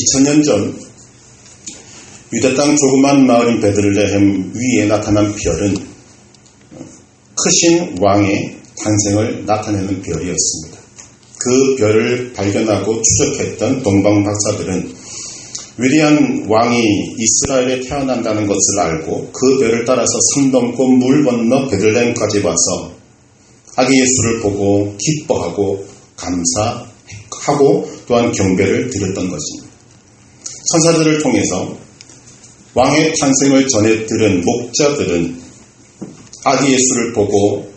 2000년 전 유대 땅 조그만 마을인 베들레헴 위에 나타난 별은 크신 왕의 탄생을 나타내는 별이었습니다. 그 별을 발견하고 추적했던 동방 박사들은 위대한 왕이 이스라엘에 태어난다는 것을 알고 그 별을 따라서 산 넘고 물 건너 베들레헴까지 와서 아기 예수를 보고 기뻐하고 감사하고 또한 경배를 드렸던 것입니다. 천사들을 통해서 왕의 탄생을 전해 들은 목자들은 아기 예수를 보고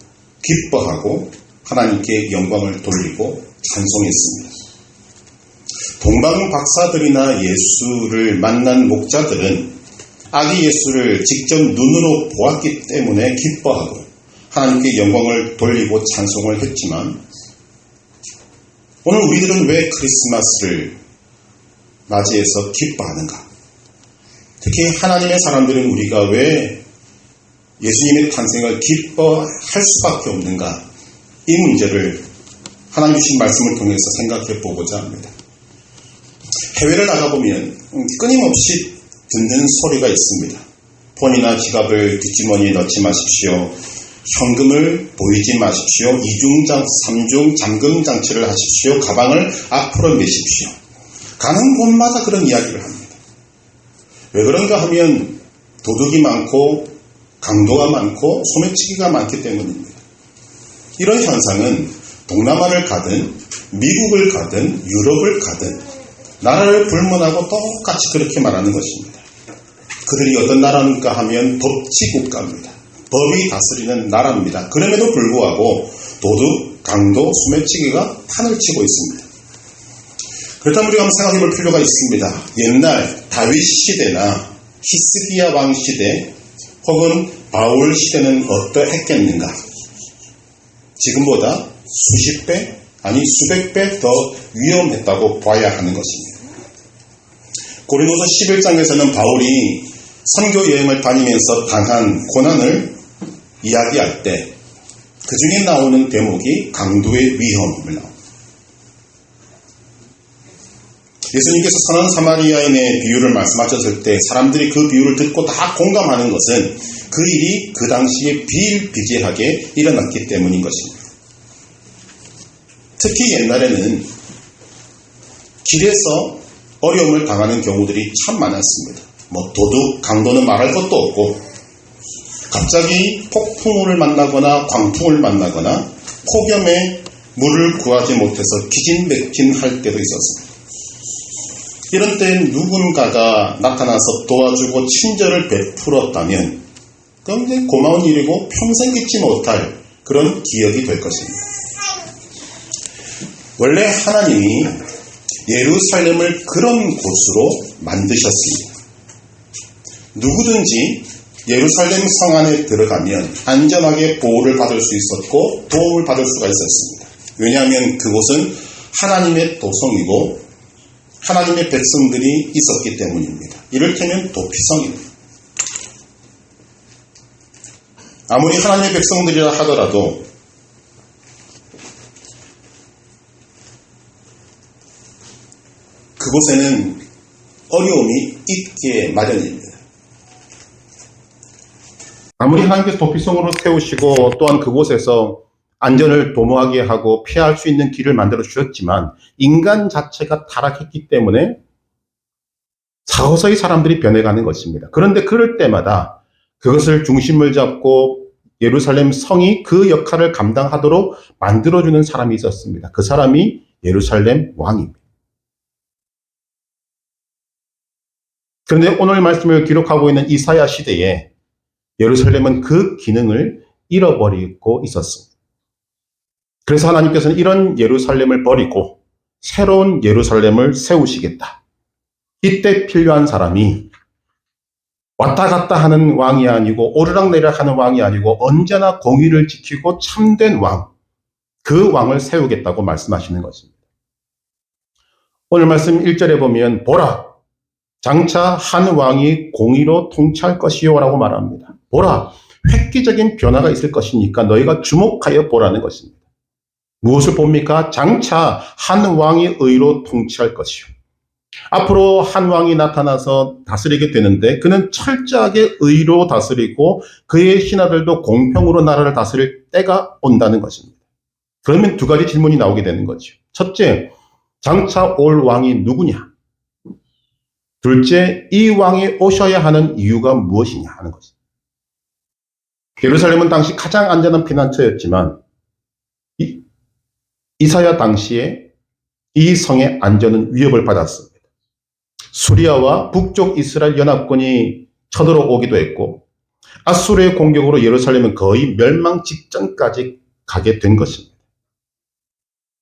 기뻐하고 하나님께 영광을 돌리고 찬송했습니다. 동방 박사들이나 예수를 만난 목자들은 아기 예수를 직접 눈으로 보았기 때문에 기뻐하고 하나님께 영광을 돌리고 찬송을 했지만 오늘 우리들은 왜 크리스마스를 맞이해서 기뻐하는가? 특히 하나님의 사람들은 우리가 왜 예수님의 탄생을 기뻐할 수밖에 없는가? 이 문제를 하나님 주신 말씀을 통해서 생각해 보고자 합니다. 해외를 나가보면 끊임없이 듣는 소리가 있습니다. 폰이나 지갑을 뒷주머니에 넣지 마십시오. 현금을 보이지 마십시오. 이중 장, 삼중 잠금 장치를 하십시오. 가방을 앞으로 내십시오. 가는 곳마다 그런 이야기를 합니다. 왜 그런가 하면 도둑이 많고 강도가 많고 소매치기가 많기 때문입니다. 이런 현상은 동남아를 가든 미국을 가든 유럽을 가든 나라를 불문하고 똑같이 그렇게 말하는 것입니다. 그들이 어떤 나라인가 하면 법치 국가입니다. 법이 다스리는 나라입니다. 그럼에도 불구하고 도둑, 강도, 소매치기가 판을 치고 있습니다. 그렇다면 우리가 한번 생각해 볼 필요가 있습니다. 옛날 다윗 시대나 히스기야 왕 시대 혹은 바울 시대는 어떠했겠는가? 지금보다 수십 배, 아니 수백 배 더 위험했다고 봐야 하는 것입니다. 고린도서 11장에서는 바울이 선교 여행을 다니면서 당한 고난을 이야기할 때 그 중에 나오는 대목이 강도의 위험을 나옵니다. 예수님께서 선한 사마리아인의 비유를 말씀하셨을 때 사람들이 그 비유를 듣고 다 공감하는 것은 그 일이 그 당시에 비일비재하게 일어났기 때문인 것입니다. 특히 옛날에는 길에서 어려움을 당하는 경우들이 참 많았습니다. 뭐 도둑, 강도는 말할 것도 없고 갑자기 폭풍우를 만나거나 광풍을 만나거나 폭염에 물을 구하지 못해서 기진맥진할 때도 있었습니다. 이런 때 누군가가 나타나서 도와주고 친절을 베풀었다면 이제 고마운 일이고 평생 잊지 못할 그런 기억이 될 것입니다. 원래 하나님이 예루살렘을 그런 곳으로 만드셨습니다. 누구든지 예루살렘 성 안에 들어가면 안전하게 보호를 받을 수 있었고 도움을 받을 수가 있었습니다. 왜냐하면 그곳은 하나님의 도성이고 하나님의 백성들이 있었기 때문입니다. 이를테면 도피성입니다. 아무리 하나님의 백성들이라 하더라도 그곳에는 어려움이 있게 마련입니다. 아무리 하나님께서 도피성으로 세우시고 또한 그곳에서 안전을 도모하게 하고 피할 수 있는 길을 만들어 주셨지만 인간 자체가 타락했기 때문에 서서히 사람들이 변해가는 것입니다. 그런데 그럴 때마다 그것을 중심을 잡고 예루살렘 성이 그 역할을 감당하도록 만들어주는 사람이 있었습니다. 그 사람이 예루살렘 왕입니다. 그런데 오늘 말씀을 기록하고 있는 이사야 시대에 예루살렘은 그 기능을 잃어버리고 있었습니다. 그래서 하나님께서는 이런 예루살렘을 버리고 새로운 예루살렘을 세우시겠다. 이때 필요한 사람이 왔다 갔다 하는 왕이 아니고 오르락 내리락 하는 왕이 아니고 언제나 공의를 지키고 참된 왕, 그 왕을 세우겠다고 말씀하시는 것입니다. 오늘 말씀 1절에 보면 보라 장차 한 왕이 공의로 통치할 것이요 라고 말합니다. 보라 획기적인 변화가 있을 것이니까 너희가 주목하여 보라는 것입니다. 무엇을 봅니까? 장차 한 왕이 의로 통치할 것이요. 앞으로 한 왕이 나타나서 다스리게 되는데 그는 철저하게 의로 다스리고 그의 신하들도 공평으로 나라를 다스릴 때가 온다는 것입니다. 그러면 두 가지 질문이 나오게 되는 거죠. 첫째, 장차 올 왕이 누구냐? 둘째, 이 왕이 오셔야 하는 이유가 무엇이냐 하는 것입니다. 예루살렘은 당시 가장 안전한 피난처였지만 이, 이사야 당시에 이 성의 안전은 위협을 받았습니다. 수리아와 북쪽 이스라엘 연합군이 쳐들어오기도 했고 아수르의 공격으로 예루살렘은 거의 멸망 직전까지 가게 된 것입니다.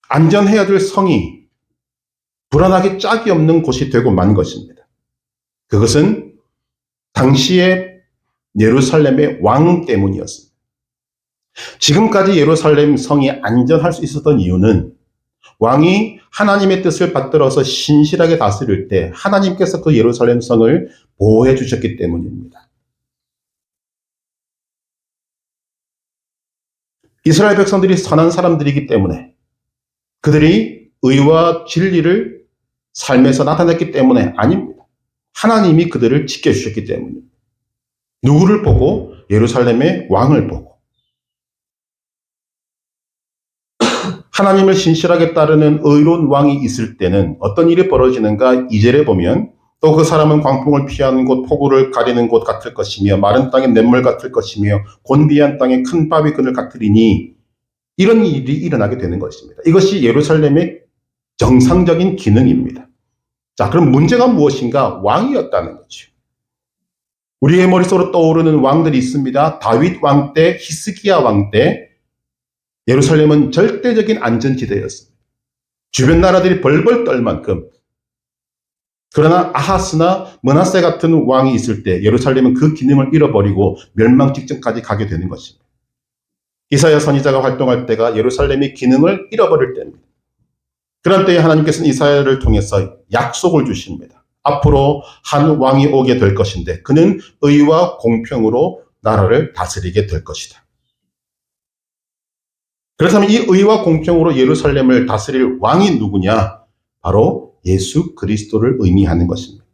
안전해야 될 성이 불안하게 짝이 없는 곳이 되고 만 것입니다. 그것은 당시의 예루살렘의 왕 때문이었습니다. 지금까지 예루살렘 성이 안전할 수 있었던 이유는 왕이 하나님의 뜻을 받들어서 신실하게 다스릴 때 하나님께서 그 예루살렘 성을 보호해 주셨기 때문입니다. 이스라엘 백성들이 선한 사람들이기 때문에 그들이 의와 진리를 삶에서 나타냈기 때문에 아닙니다. 하나님이 그들을 지켜주셨기 때문입니다. 누구를 보고? 예루살렘의 왕을 보고. 하나님을 신실하게 따르는 의로운 왕이 있을 때는 어떤 일이 벌어지는가 2절에 보면 또 그 사람은 광풍을 피하는 곳, 폭우를 가리는 곳 같을 것이며 마른 땅에 냇물 같을 것이며 곤비한 땅에 큰 바위 그늘 같으리니 이런 일이 일어나게 되는 것입니다. 이것이 예루살렘의 정상적인 기능입니다. 자, 그럼 문제가 무엇인가? 왕이었다는 거죠. 우리의 머릿속으로 떠오르는 왕들이 있습니다. 다윗 왕 때, 히스기야 왕 때, 예루살렘은 절대적인 안전지대였습니다. 주변 나라들이 벌벌 떨 만큼. 그러나 아하스나 머나세 같은 왕이 있을 때 예루살렘은 그 기능을 잃어버리고 멸망 직전까지 가게 되는 것입니다. 이사야 선지자가 활동할 때가 예루살렘의 기능을 잃어버릴 때입니다. 그런 때에 하나님께서는 이사야를 통해서 약속을 주십니다. 앞으로 한 왕이 오게 될 것인데 그는 의와 공평으로 나라를 다스리게 될 것이다. 그렇다면 이 의와 공평으로 예루살렘을 다스릴 왕이 누구냐? 바로 예수 그리스도를 의미하는 것입니다.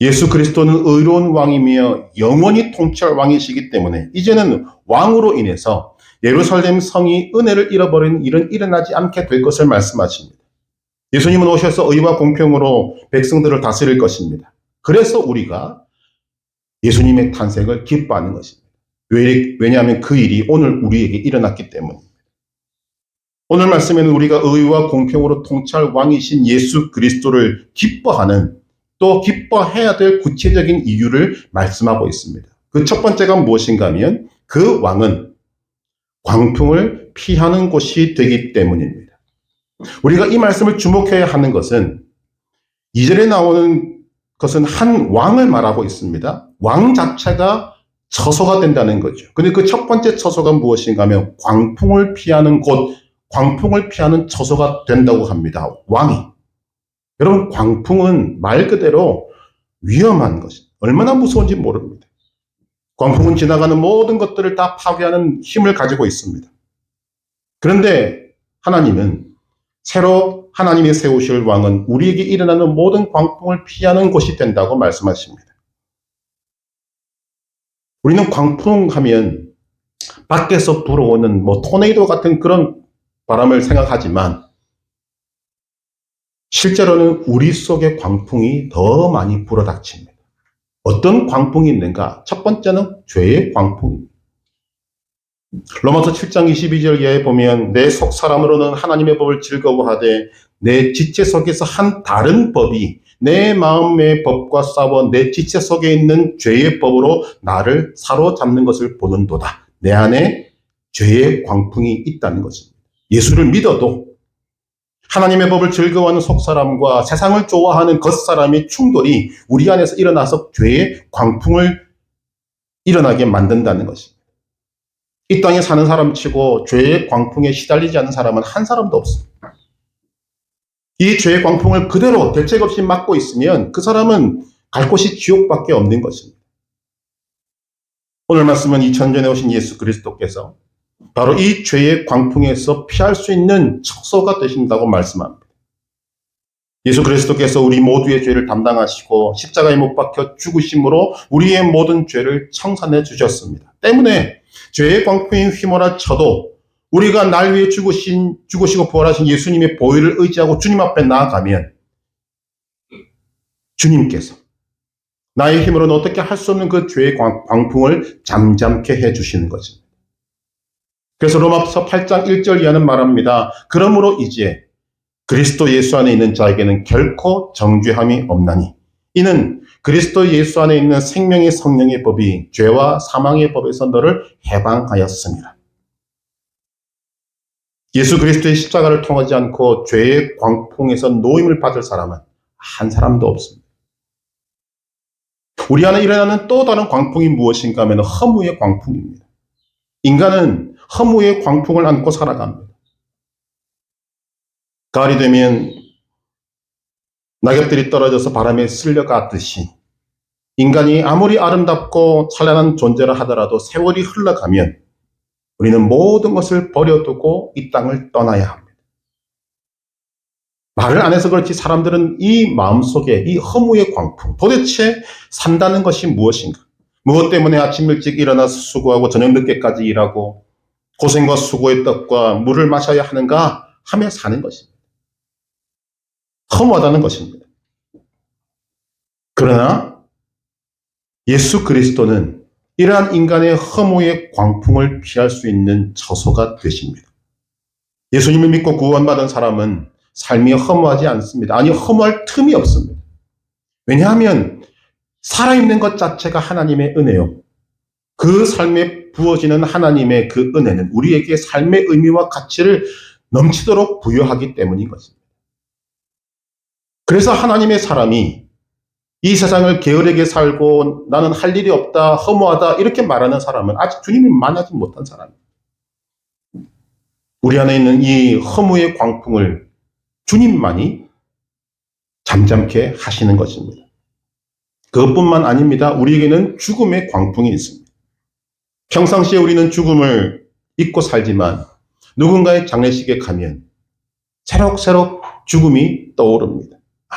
예수 그리스도는 의로운 왕이며 영원히 통치할 왕이시기 때문에 이제는 왕으로 인해서 예루살렘 성이 은혜를 잃어버리는 일은 일어나지 않게 될 것을 말씀하십니다. 예수님은 오셔서 의와 공평으로 백성들을 다스릴 것입니다. 그래서 우리가 예수님의 탄생을 기뻐하는 것입니다. 왜, 왜냐하면 그 일이 오늘 우리에게 일어났기 때문입니다. 오늘 말씀에는 우리가 의와 공평으로 통치할 왕이신 예수 그리스도를 기뻐하는 또 기뻐해야 될 구체적인 이유를 말씀하고 있습니다. 그 첫 번째가 무엇인가 하면 그 왕은 광풍을 피하는 곳이 되기 때문입니다. 우리가 이 말씀을 주목해야 하는 것은 이절에 나오는 것은 한 왕을 말하고 있습니다. 왕 자체가 처소가 된다는 거죠. 근데 그 첫 번째 처소가 무엇인가 하면 광풍을 피하는 곳, 광풍을 피하는 처소가 된다고 합니다. 왕이. 여러분, 광풍은 말 그대로 위험한 것이 얼마나 무서운지 모릅니다. 광풍은 지나가는 모든 것들을 다 파괴하는 힘을 가지고 있습니다. 그런데 하나님은 새로 하나님이 세우실 왕은 우리에게 일어나는 모든 광풍을 피하는 곳이 된다고 말씀하십니다. 우리는 광풍 하면 밖에서 불어오는 뭐 토네이도 같은 그런 바람을 생각하지만 실제로는 우리 속에 광풍이 더 많이 불어닥칩니다. 어떤 광풍이 있는가? 첫 번째는 죄의 광풍입니다. 로마서 7장 22절 이하에 보면 내 속 사람으로는 하나님의 법을 즐거워하되 내 지체 속에서 한 다른 법이 내 마음의 법과 싸워 내 지체 속에 있는 죄의 법으로 나를 사로잡는 것을 보는도다. 내 안에 죄의 광풍이 있다는 것입니다. 예수를 믿어도 하나님의 법을 즐거워하는 속사람과 세상을 좋아하는 겉사람의 충돌이 우리 안에서 일어나서 죄의 광풍을 일어나게 만든다는 것입니다. 이 땅에 사는 사람 치고 죄의 광풍에 시달리지 않는 사람은 한 사람도 없습니다. 이 죄의 광풍을 그대로 대책 없이 맞고 있으면 그 사람은 갈 곳이 지옥밖에 없는 것입니다. 오늘 말씀은 2000전에 오신 예수 그리스도께서 바로 이 죄의 광풍에서 피할 수 있는 척소가 되신다고 말씀합니다. 예수 그리스도께서 우리 모두의 죄를 담당하시고 십자가에 못 박혀 죽으심으로 우리의 모든 죄를 청산해 주셨습니다. 때문에 죄의 광풍이 휘몰아 쳐도 우리가 날 위해 죽으신, 죽으시고 부활하신 예수님의 보혈을 의지하고 주님 앞에 나아가면 주님께서 나의 힘으로는 어떻게 할 수 없는 그 죄의 광- 광풍을 잠잠케 해 주시는 것입니다. 그래서 로마서 8장 1절 이하는 말합니다. 그러므로 이제 그리스도 예수 안에 있는 자에게는 결코 정죄함이 없나니 이는 그리스도 예수 안에 있는 생명의 성령의 법이 죄와 사망의 법에서 너를 해방하였습니다. 예수 그리스도의 십자가를 통하지 않고 죄의 광풍에서 노임을 받을 사람은 한 사람도 없습니다. 우리 안에 일어나는 또 다른 광풍이 무엇인가 하면 허무의 광풍입니다. 인간은 허무의 광풍을 안고 살아갑니다. 가을이 되면 낙엽들이 떨어져서 바람에 쓸려가듯이 인간이 아무리 아름답고 찬란한 존재라 하더라도 세월이 흘러가면 우리는 모든 것을 버려두고 이 땅을 떠나야 합니다. 말을 안 해서 그렇지 사람들은 이 마음속에 이 허무의 광풍, 도대체 산다는 것이 무엇인가? 무엇 때문에 아침 일찍 일어나서 수고하고 저녁 늦게까지 일하고 고생과 수고의 떡과 물을 마셔야 하는가 하며 사는 것입니다. 허무하다는 것입니다. 그러나 예수 그리스도는 이러한 인간의 허무의 광풍을 피할 수 있는 처소가 되십니다. 예수님을 믿고 구원받은 사람은 삶이 허무하지 않습니다. 아니, 허무할 틈이 없습니다. 왜냐하면 살아있는 것 자체가 하나님의 은혜요. 그 삶에 부어지는 하나님의 그 은혜는 우리에게 삶의 의미와 가치를 넘치도록 부여하기 때문인 것입니다. 그래서 하나님의 사람이 이 세상을 게으르게 살고 나는 할 일이 없다, 허무하다, 이렇게 말하는 사람은 아직 주님을 만나지 못한 사람입니다. 우리 안에 있는 이 허무의 광풍을 주님만이 잠잠케 하시는 것입니다. 그것뿐만 아닙니다. 우리에게는 죽음의 광풍이 있습니다. 평상시에 우리는 죽음을 잊고 살지만 누군가의 장례식에 가면 새록새록 죽음이 떠오릅니다. 아,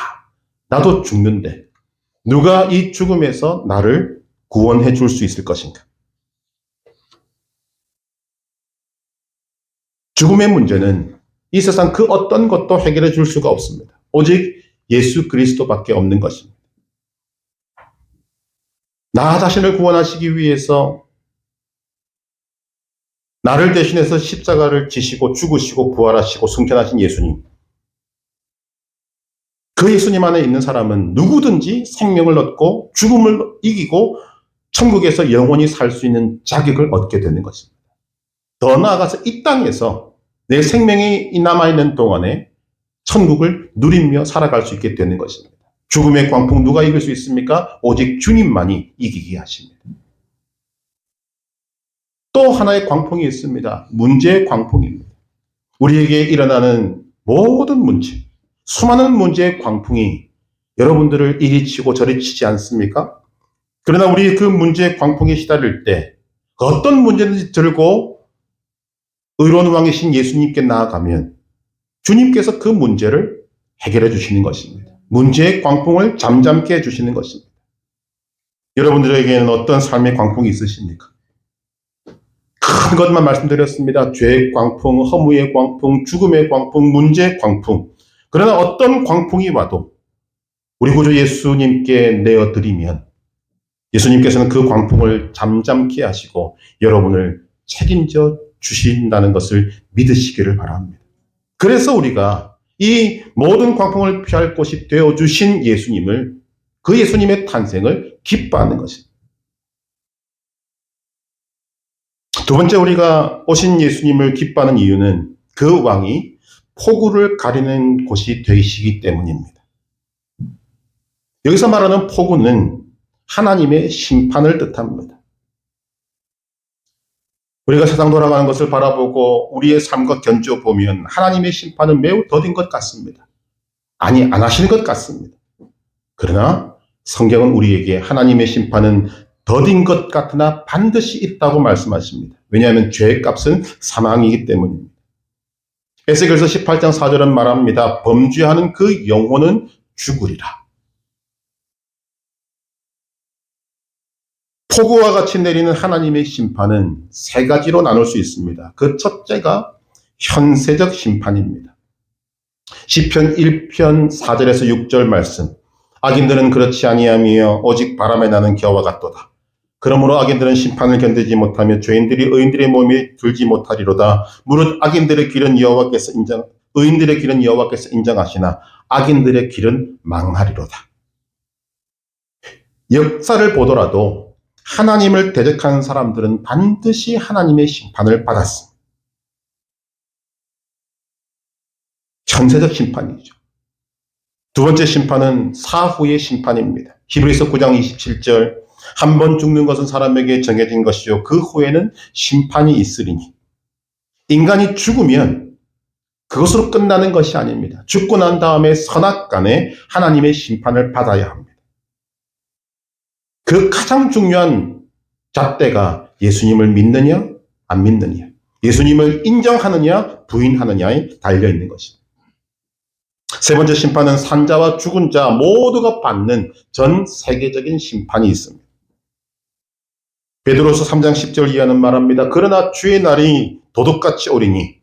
나도 죽는데 누가 이 죽음에서 나를 구원해 줄 수 있을 것인가? 죽음의 문제는 이 세상 그 어떤 것도 해결해 줄 수가 없습니다. 오직 예수 그리스도밖에 없는 것입니다. 나 자신을 구원하시기 위해서 나를 대신해서 십자가를 지시고 죽으시고 부활하시고 승천하신 예수님. 그 예수님 안에 있는 사람은 누구든지 생명을 얻고 죽음을 이기고 천국에서 영원히 살 수 있는 자격을 얻게 되는 것입니다. 더 나아가서 이 땅에서 내 생명이 남아있는 동안에 천국을 누리며 살아갈 수 있게 되는 것입니다. 죽음의 광풍 누가 이길 수 있습니까? 오직 주님만이 이기게 하십니다. 또 하나의 광풍이 있습니다. 문제의 광풍입니다. 우리에게 일어나는 모든 문제, 수많은 문제의 광풍이 여러분들을 이리 치고 저리 치지 않습니까? 그러나 우리 그 문제의 광풍에 시달릴 때 어떤 문제든지 들고 의로운 왕이신 예수님께 나아가면 주님께서 그 문제를 해결해 주시는 것입니다. 문제의 광풍을 잠잠케 해 주시는 것입니다. 여러분들에게는 어떤 삶의 광풍이 있으십니까? 큰 것만 말씀드렸습니다. 죄의 광풍, 허무의 광풍, 죽음의 광풍, 문제의 광풍. 그러나 어떤 광풍이 와도 우리 구주 예수님께 내어드리면 예수님께서는 그 광풍을 잠잠케 하시고 여러분을 책임져 주신다는 것을 믿으시기를 바랍니다. 그래서 우리가 이 모든 광풍을 피할 곳이 되어 주신 예수님을 그 예수님의 탄생을 기뻐하는 것입니다. 두 번째 우리가 오신 예수님을 기뻐하는 이유는 그 왕이 폭우를 가리는 곳이 되시기 때문입니다. 여기서 말하는 폭우는 하나님의 심판을 뜻합니다. 우리가 세상 돌아가는 것을 바라보고 우리의 삶과 견주어 보면 하나님의 심판은 매우 더딘 것 같습니다. 아니, 안 하시는 것 같습니다. 그러나 성경은 우리에게 하나님의 심판은 더딘 것 같으나 반드시 있다고 말씀하십니다. 왜냐하면 죄의 값은 사망이기 때문입니다. 에스겔서 18장 4절은 말합니다. 범죄하는 그 영혼은 죽으리라. 폭우와 같이 내리는 하나님의 심판은 세 가지로 나눌 수 있습니다. 그 첫째가 현세적 심판입니다. 시편 1편 4절에서 6절 말씀. 악인들은 그렇지 아니하며 오직 바람에 나는 겨와 같도다. 그러므로 악인들은 심판을 견디지 못하며 죄인들이 의인들의 몸에 들지 못하리로다. 무릇 악인들의 길은 여호와께서 인정, 의인들의 길은 여호와께서 인정하시나 악인들의 길은 망하리로다. 역사를 보더라도 하나님을 대적하는 사람들은 반드시 하나님의 심판을 받았습니다. 현세적 심판이죠. 두 번째 심판은 사후의 심판입니다. 히브리서 9장 27절 한 번 죽는 것은 사람에게 정해진 것이요 그 후에는 심판이 있으리니 인간이 죽으면 그것으로 끝나는 것이 아닙니다. 죽고 난 다음에 선악 간에 하나님의 심판을 받아야 합니다. 그 가장 중요한 잣대가 예수님을 믿느냐 안 믿느냐 예수님을 인정하느냐 부인하느냐에 달려 있는 것입니다. 세 번째 심판은 산자와 죽은 자 모두가 받는 전 세계적인 심판이 있습니다. 베드로서 3장 10절 이하는 말합니다. 그러나 주의 날이 도둑같이 오리니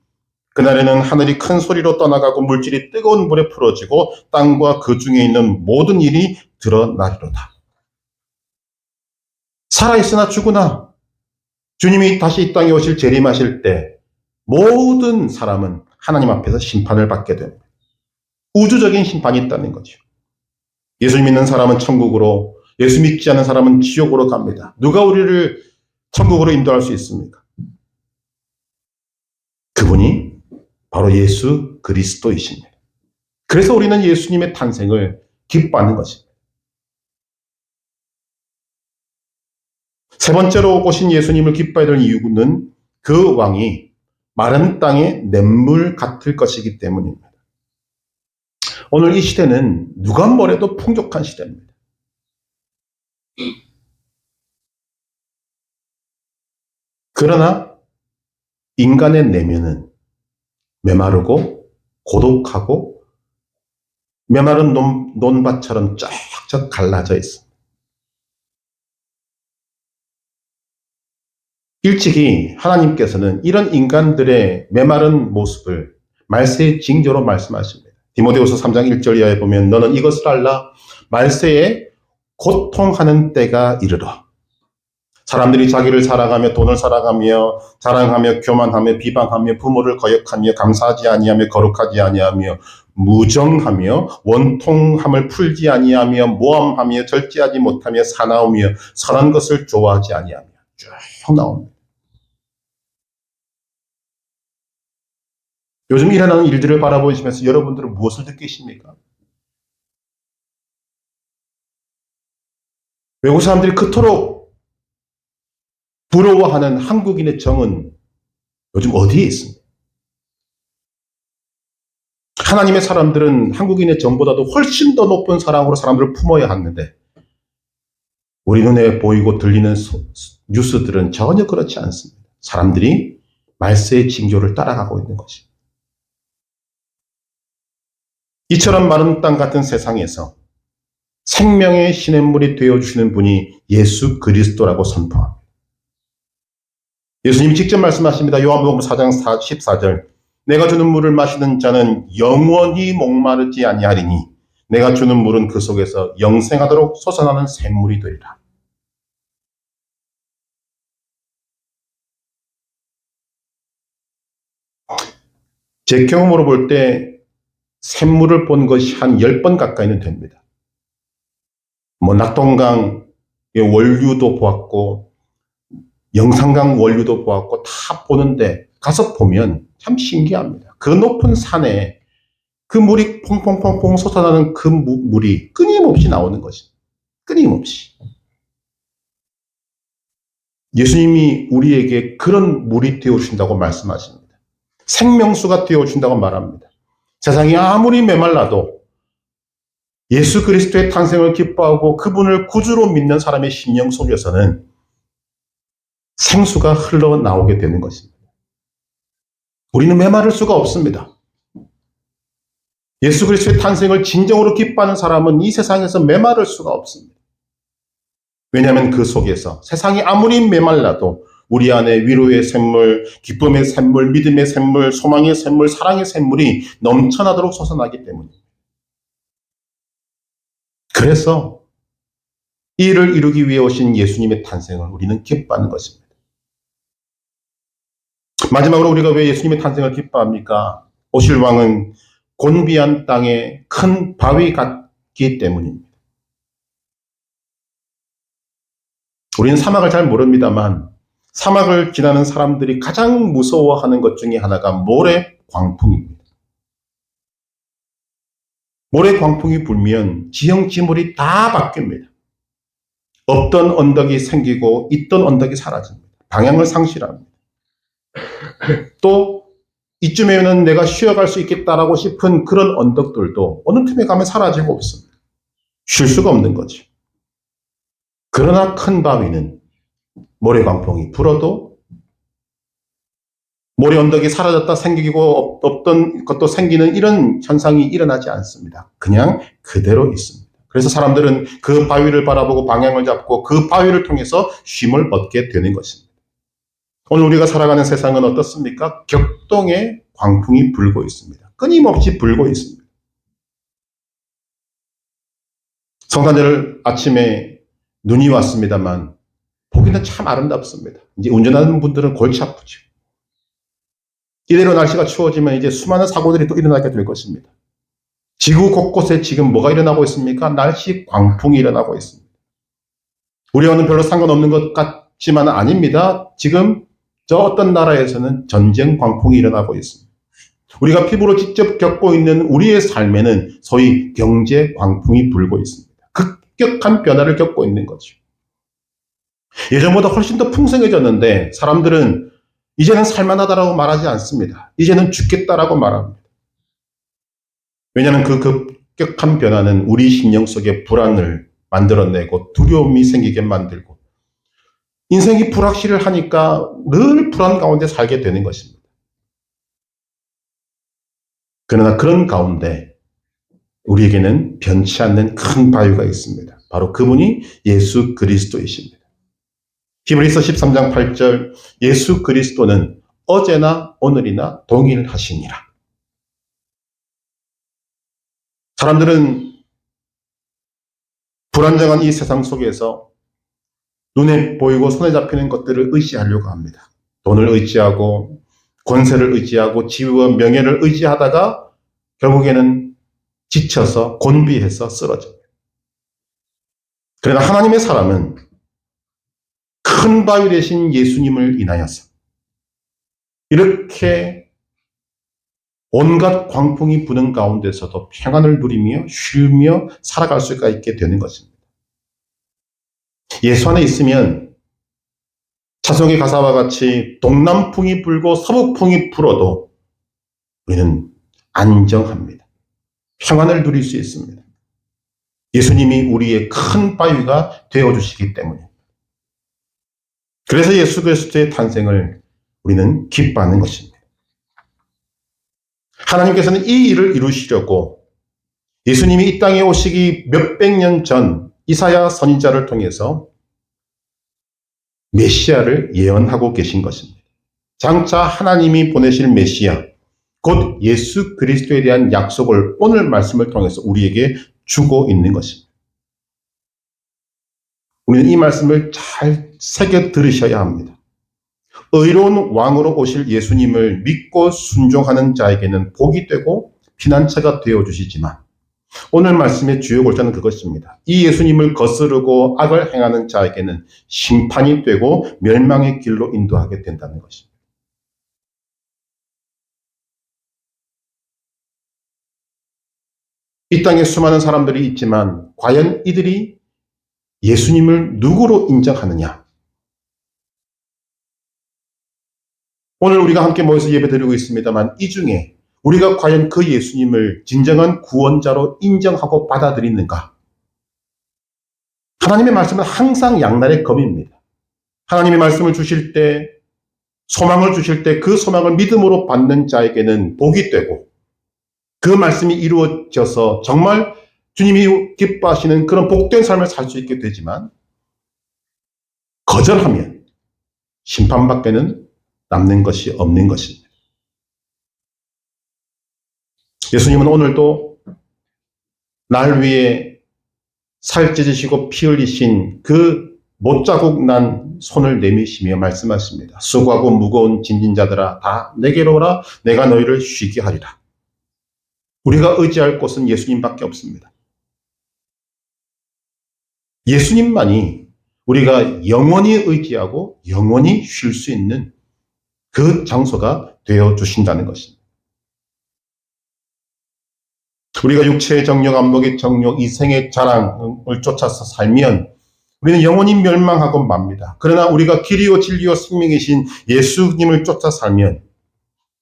그날에는 하늘이 큰 소리로 떠나가고 물질이 뜨거운 물에 풀어지고 땅과 그 중에 있는 모든 일이 드러나리로다. 살아있으나 죽으나 주님이 다시 이 땅에 오실 재림하실 때 모든 사람은 하나님 앞에서 심판을 받게 됩니다. 우주적인 심판이 있다는 거죠. 예수 믿는 사람은 천국으로, 예수 믿지 않는 사람은 지옥으로 갑니다. 누가 우리를 천국으로 인도할 수 있습니까? 그분이 바로 예수 그리스도이십니다. 그래서 우리는 예수님의 탄생을 기뻐하는 것입니다. 세 번째로 오신 예수님을 기뻐해야 될 이유는 그 왕이 마른 땅의 냇물 같을 것이기 때문입니다. 오늘 이 시대는 누가 뭐래도 풍족한 시대입니다. 그러나 인간의 내면은 메마르고 고독하고 메마른 논, 논밭처럼 쫙쫙 갈라져 있습니다. 일찍이 하나님께서는 이런 인간들의 메마른 모습을 말세의 징조로 말씀하십니다. 디모데후서 3장 1절 이하에 보면 너는 이것을 알라 말세에 고통하는 때가 이르러 사람들이 자기를 사랑하며 돈을 사랑하며 자랑하며 교만하며 비방하며 부모를 거역하며 감사하지 아니하며 거룩하지 아니하며 무정하며 원통함을 풀지 아니하며 모함하며 절제하지 못하며 사나우며 선한 것을 좋아하지 아니하며 쭉 나옵니다. 요즘 일어나는 일들을 바라보시면서 여러분들은 무엇을 느끼십니까? 외국 사람들이 그토록 부러워하는 한국인의 정은 요즘 어디에 있습니까? 하나님의 사람들은 한국인의 정보다도 훨씬 더 높은 사랑으로 사람들을 품어야 하는데 우리 눈에 보이고 들리는 뉴스들은 전혀 그렇지 않습니다. 사람들이 말세의 징조를 따라가고 있는 것입니다. 이처럼 마른 땅 같은 세상에서 생명의 시냇물이 되어주시는 분이 예수 그리스도라고 선포합니다. 예수님이 직접 말씀하십니다. 요한복음 4장 14절 내가 주는 물을 마시는 자는 영원히 목마르지 아니하리니 내가 주는 물은 그 속에서 영생하도록 솟아나는 샘물이 되리라. 제 경험으로 볼 때 샘물을 본 것이 한 10번 가까이는 됩니다. 뭐 낙동강의 원류도 보았고 영산강 원류도 보았고 다 보는데 가서 보면 참 신기합니다. 그 높은 산에 그 물이 퐁퐁퐁퐁 솟아나는 그 물이 끊임없이 나오는 것이 끊임없이. 예수님이 우리에게 그런 물이 되어준다고 말씀하십니다. 생명수가 되어준다고 말합니다. 세상이 아무리 메말라도 예수 그리스도의 탄생을 기뻐하고 그분을 구주로 믿는 사람의 심령 속에서는 생수가 흘러나오게 되는 것입니다. 우리는 메마를 수가 없습니다. 예수 그리스도의 탄생을 진정으로 기뻐하는 사람은 이 세상에서 메마를 수가 없습니다. 왜냐하면 그 속에서 세상이 아무리 메말라도 우리 안에 위로의 샘물, 기쁨의 샘물, 믿음의 샘물, 소망의 샘물, 사랑의 샘물이 넘쳐나도록 솟아나기 때문입니다. 그래서 이 일을 이루기 위해 오신 예수님의 탄생을 우리는 기뻐하는 것입니다. 마지막으로 우리가 왜 예수님의 탄생을 기뻐합니까? 오실 왕은 곤비한 땅에 큰 바위 같기 때문입니다. 우리는 사막을 잘 모릅니다만 사막을 지나는 사람들이 가장 무서워하는 것 중에 하나가 모래 광풍입니다. 모래 광풍이 불면 지형 지물이 다 바뀝니다. 없던 언덕이 생기고 있던 언덕이 사라집니다. 방향을 상실합니다. 또 이쯤에는 내가 쉬어갈 수 있겠다라고 싶은 그런 언덕들도 어느 틈에 가면 사라지고 없습니다. 쉴 수가 없는 거죠. 그러나 큰 바위는 모래광풍이 불어도 모래 언덕이 사라졌다 생기고 없던 것도 생기는 이런 현상이 일어나지 않습니다. 그냥 그대로 있습니다. 그래서 사람들은 그 바위를 바라보고 방향을 잡고 그 바위를 통해서 쉼을 얻게 되는 것입니다. 오늘 우리가 살아가는 세상은 어떻습니까? 격동의 광풍이 불고 있습니다. 끊임없이 불고 있습니다. 성탄절 아침에 눈이 왔습니다만 보기는 참 아름답습니다. 이제 운전하는 분들은 골치 아프죠. 이대로 날씨가 추워지면 이제 수많은 사고들이 또 일어나게 될 것입니다. 지구 곳곳에 지금 뭐가 일어나고 있습니까? 날씨 광풍이 일어나고 있습니다. 우리와는 별로 상관없는 것 같지만 아닙니다. 지금 저 어떤 나라에서는 전쟁 광풍이 일어나고 있습니다. 우리가 피부로 직접 겪고 있는 우리의 삶에는 소위 경제 광풍이 불고 있습니다. 급격한 변화를 겪고 있는 거죠. 예전보다 훨씬 더 풍성해졌는데 사람들은 이제는 살만하다라고 말하지 않습니다. 이제는 죽겠다라고 말합니다. 왜냐하면 그 급격한 변화는 우리 심령 속에 불안을 만들어내고 두려움이 생기게 만들고 인생이 불확실을 하니까 늘 불안 가운데 살게 되는 것입니다. 그러나 그런 가운데 우리에게는 변치 않는 큰 바위가 있습니다. 바로 그분이 예수 그리스도이십니다. 히브리서 13장 8절 예수 그리스도는 어제나 오늘이나 동일하시니라. 사람들은 불안정한 이 세상 속에서 눈에 보이고 손에 잡히는 것들을 의지하려고 합니다. 돈을 의지하고 권세를 의지하고 지위와 명예를 의지하다가 결국에는 지쳐서 곤비해서 쓰러집니다. 그러나 하나님의 사람은 큰 바위 되신 예수님을 인하여서 이렇게 온갖 광풍이 부는 가운데서도 평안을 누리며 쉬며 살아갈 수가 있게 되는 것입니다. 예수 안에 있으면 차송의 가사와 같이 동남풍이 불고 서북풍이 불어도 우리는 안정합니다. 평안을 누릴 수 있습니다. 예수님이 우리의 큰 바위가 되어주시기 때문에. 그래서 예수 그리스도의 탄생을 우리는 기뻐하는 것입니다. 하나님께서는 이 일을 이루시려고 예수님이 이 땅에 오시기 몇백 년 전 이사야 선인자를 통해서 메시아를 예언하고 계신 것입니다. 장차 하나님이 보내실 메시아, 곧 예수 그리스도에 대한 약속을 오늘 말씀을 통해서 우리에게 주고 있는 것입니다. 우리는 이 말씀을 잘 새겨 들으셔야 합니다. 의로운 왕으로 오실 예수님을 믿고 순종하는 자에게는 복이 되고 피난처가 되어 주시지만 오늘 말씀의 주요 골자는 그것입니다. 이 예수님을 거스르고 악을 행하는 자에게는 심판이 되고 멸망의 길로 인도하게 된다는 것입니다. 이 땅에 수많은 사람들이 있지만 과연 이들이 예수님을 누구로 인정하느냐? 오늘 우리가 함께 모여서 예배 드리고 있습니다만 이 중에 우리가 과연 그 예수님을 진정한 구원자로 인정하고 받아들이는가? 하나님의 말씀은 항상 양날의 검입니다. 하나님의 말씀을 주실 때, 소망을 주실 때 그 소망을 믿음으로 받는 자에게는 복이 되고, 그 말씀이 이루어져서 정말 주님이 기뻐하시는 그런 복된 삶을 살 수 있게 되지만 거절하면 심판밖에는 남는 것이 없는 것입니다. 예수님은 오늘도 날 위해 살 찢으시고 피 흘리신 그 못자국 난 손을 내미시며 말씀하십니다. 수고하고 무거운 진진자들아 다 내게로 오라 내가 너희를 쉬게 하리라. 우리가 의지할 곳은 예수님밖에 없습니다. 예수님만이 우리가 영원히 의지하고 영원히 쉴 수 있는 그 장소가 되어 주신다는 것입니다. 우리가 육체의 정욕, 안목의 정욕, 이생의 자랑을 쫓아서 살면 우리는 영원히 멸망하고 맙니다. 그러나 우리가 길이요 진리요 생명이신 예수님을 쫓아 살면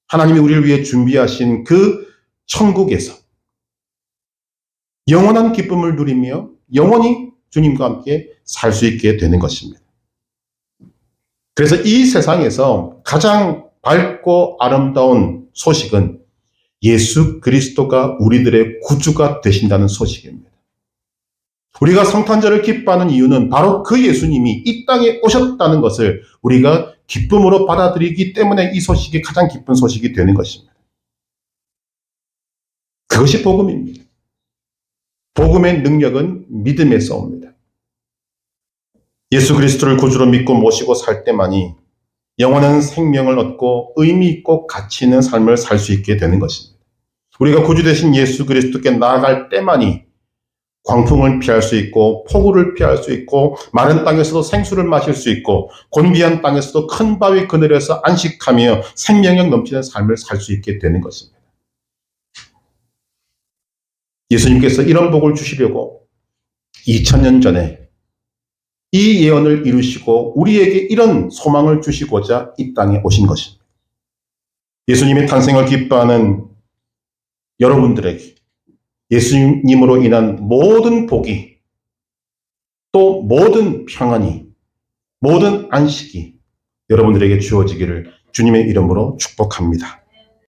하나님이 우리를 위해 준비하신 그 천국에서 영원한 기쁨을 누리며 영원히 주님과 함께 살 수 있게 되는 것입니다. 그래서 이 세상에서 가장 밝고 아름다운 소식은 예수 그리스도가 우리들의 구주가 되신다는 소식입니다. 우리가 성탄절을 기뻐하는 이유는 바로 그 예수님이 이 땅에 오셨다는 것을 우리가 기쁨으로 받아들이기 때문에 이 소식이 가장 기쁜 소식이 되는 것입니다. 그것이 복음입니다. 복음의 능력은 믿음에서 옵니다. 예수 그리스도를 구주로 믿고 모시고 살 때만이 영원한 생명을 얻고 의미 있고 가치 있는 삶을 살 수 있게 되는 것입니다. 우리가 구주 되신 예수 그리스도께 나아갈 때만이 광풍을 피할 수 있고 폭우를 피할 수 있고 마른 땅에서도 생수를 마실 수 있고 곤비한 땅에서도 큰 바위 그늘에서 안식하며 생명력 넘치는 삶을 살 수 있게 되는 것입니다. 예수님께서 이런 복을 주시려고 2000년 전에 이 예언을 이루시고 우리에게 이런 소망을 주시고자 이 땅에 오신 것입니다. 예수님의 탄생을 기뻐하는 여러분들에게 예수님으로 인한 모든 복이 또 모든 평안이 모든 안식이 여러분들에게 주어지기를 주님의 이름으로 축복합니다.